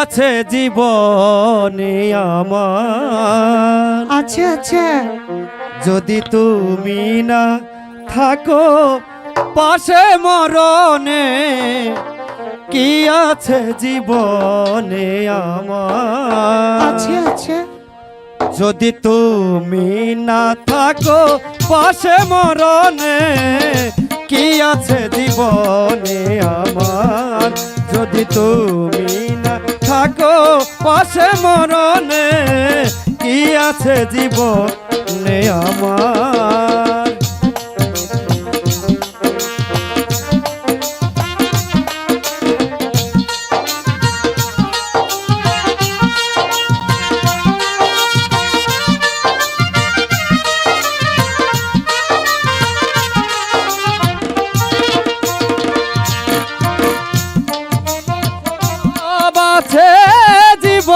আছে জীবনে আমার? আচ্ছা আচ্ছা যদি তুমি না থাকো পাশে মরণে কি আছে জীবনে আমার? আচ্ছা আচ্ছা যদি তুমি না থাকো পাশে মরণে কি আছে জীবনে আমার? যদি তুমি থাকো পাশে মরণে কি আছে জীবনে?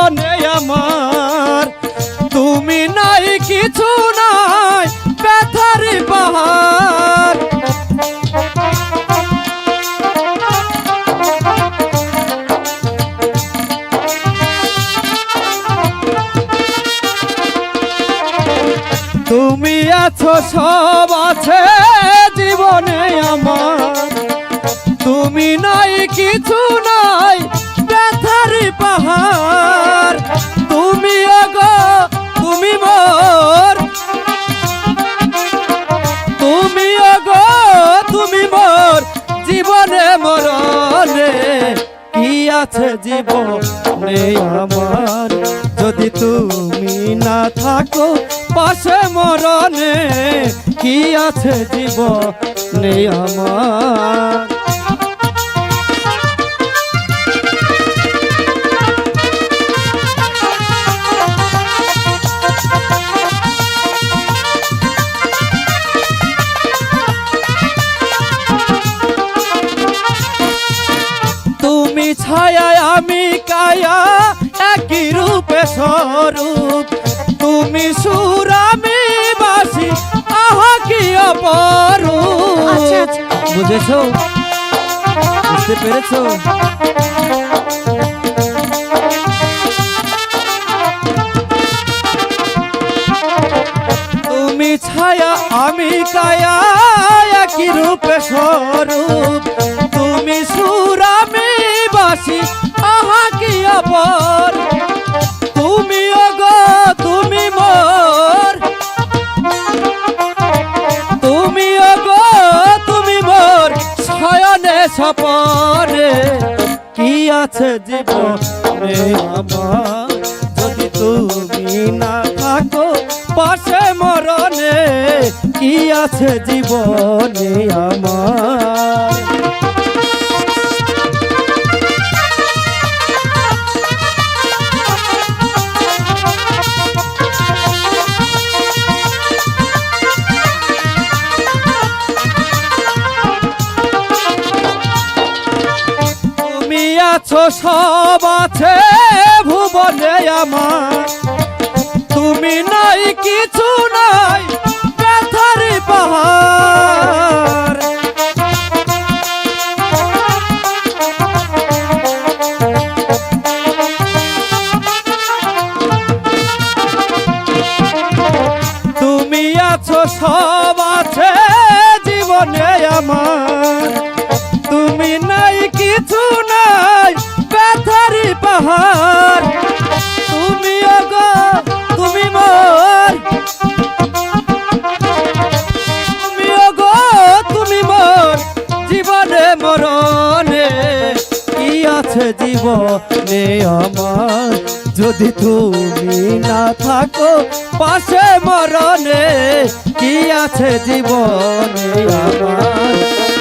জীবনে আমার। তুমি নাই, কিছু নাই, ব্যথার পাহাড়। তুমি আছো, সব আছে জীবনে আমার। তুমি নাই, কিছু নাই, ব্যথার পাহাড়। আছে জীব নেই আমার। যদি তুমি না থাকো পাশে মরণে কি আছে জীবনে আমার? ছায়া আমি কায়া একই রূপে স্বরূপ। তুমি সুর আমি বাসি আহা কি অপরূপ। আচ্ছা, আচ্ছা। বুঝেছ? বুঝতে পেরেছ? তুমি ছায়া আমি কায়া একই রূপে স্বরূপ। তুমি সুর বাসি আহা কি অপর? তুমি অগো তুমি মোর। তুমি অগো তুমি মোর শয়নে সপরে। কি আছে জীবনে আমার? যদি তুমি না থাকো, পাশে মরণে, কি আছে জীবনে আমার? সব আছে ভুবনে আমার। তুমি নাই, কিছু নাই, ব্যথার পাহাড়। তুমি আছো, সব আছে জীবনে আমার। পাহাড়। তুমি অগো তুমি মোর। তুমি অগো তুমি মোর। জীবনে মরণে কি আছে জীবনে আমার যদি তুমি না থাকো, পাশে মরণে কি আছে জীবনে আমার